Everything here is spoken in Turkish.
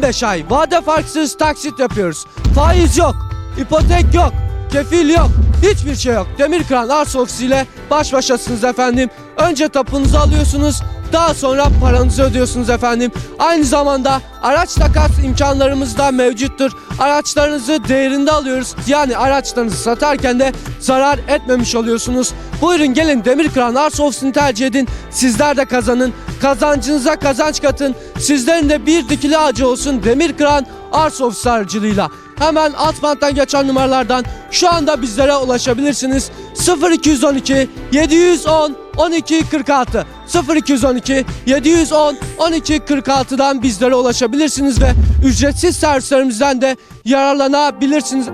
15 ay vade farksız taksit yapıyoruz. Faiz yok, ipotek yok, kefil yok, hiçbir şey yok. Demirkıran Arsa Ofisi ile baş başasınız efendim. Önce tapunuzu alıyorsunuz, daha sonra paranızı ödüyorsunuz efendim. Aynı zamanda araç takas imkanlarımız da mevcuttur. Araçlarınızı değerinde alıyoruz. Yani araçlarınızı satarken de zarar etmemiş oluyorsunuz. Buyurun gelin Demirkıran Arsa Ofisi'ni tercih edin. Sizler de kazanın. Kazancınıza kazanç katın. Sizlerin de bir dikili ağacı olsun Demirkıran Arsa Ofisi aracılığıyla. Hemen alt banttan geçen numaralardan şu anda bizlere ulaşabilirsiniz. 0212 710 12 46 0212 710 12 46'dan bizlere ulaşabilirsiniz ve ücretsiz servislerimizden de yararlanabilirsiniz.